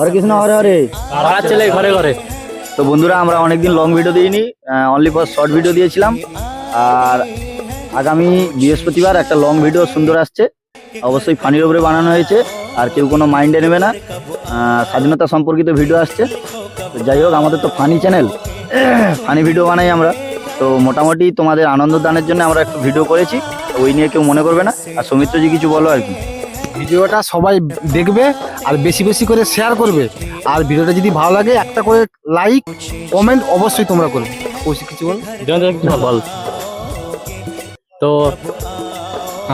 হরে কৃষ্ণ হরে হরে। ছেলে ঘরে ঘরে। তো বন্ধুরা আমরা অনেকদিন লং ভিডিও দিইনি অনলি ফর শর্ট ভিডিও দিয়েছিলাম। আর আগামী বৃহস্পতিবার একটা লং ভিডিও সুন্দর আসছে। অবশ্যই ফানির উপরে বানানো হয়েছে আর কেউ কোনো মাইন্ডে নেবে না। স্বাধীনতা সম্পর্কিত ভিডিও আসছে। তো যাই হোক আমাদের তো ফানি চ্যানেল ফানি ভিডিও বানাই আমরা। তো মোটামুটি তোমাদের আনন্দ দানের জন্য আমরা একটু ভিডিও করেছি। ওই নিয়ে কেউ মনে করবে না। আর সৌমিত্রজি কিছু বলো আর কি। ভিডিওটা সবাই দেখবে আর বেশি বেশি করে শেয়ার করবে। আর ভিডিওটা যদি ভালো লাগে একটা করে লাইক কমেন্ট অবশ্যই তোমরা করবে। কৌশিক কিছু বল? বল? তো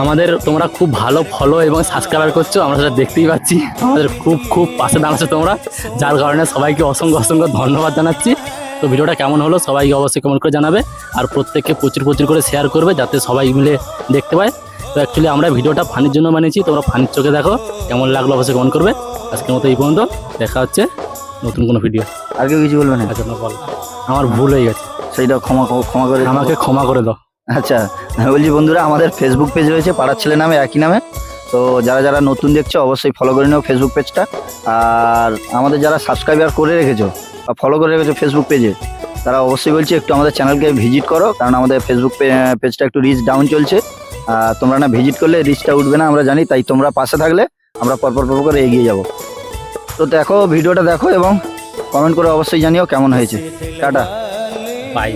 আমাদের তোমরা খুব ভালো ফলো এবং সাবস্ক্রাইবার করছ আমরা সেটা দেখতেই পাচ্ছি। আমাদের খুব খুব পাশে দাঁড়াচ্ছ তোমরা যার কারণে সবাইকে অসংখ্য অসংখ্য ধন্যবাদ জানাচ্ছি। তো ভিডিওটা কেমন হলো সবাইকে অবশ্যই কমেন্ট করে জানাবে আর প্রত্যেককে প্রচুর প্রচুর করে শেয়ার করবে যাতে সবাই মিলে দেখতে পায়। তো অ্যাকচুয়ালি আমরা ভিডিওটা ফানির জন্য বানিয়েছি তোমরা ফানির চোখে দেখো কেমন লাগল অবশ্যই কমেন্ট করবে। আজকের মতো এই পর্যন্ত দেখা হচ্ছে নতুন কোনো ভিডিও আর কেউ কিছু বলবে না? আচ্ছা বল। আমার ভুল হয়ে গেছে। সেইটা ক্ষমা ক্ষমা করে আমাকে ক্ষমা করে দাও। আচ্ছা আমি বলছি বন্ধুরা আমাদের ফেসবুক পেজ রয়েছে পাড়ার ছেলে নামে একই নামে। তো যারা যারা নতুন দেখছ অবশ্যই ফলো করে নিও ফেসবুক পেজটা আর আমাদের যারা সাবস্ক্রাইবার করে রেখেছো বা ফলো করে রেখেছো ফেসবুক পেজে তারা অবশ্যই বলছি একটু আমাদের চ্যানেলকে ভিজিট করো। কারণ আমাদের ফেসবুক পেজটা একটু রিচ ডাউন চলছে। তোমরা না ভিজিট করলে রিস্কটা উঠবে না, আমরা জানি, তাই তোমরা পাশে থাকলে আমরা পরপর পর করে এগিয়ে যাব। তো দেখো ভিডিওটা দেখো এবং কমেন্ট করে অবশ্যই জানিও কেমন হয়েছে। টাটা। বাই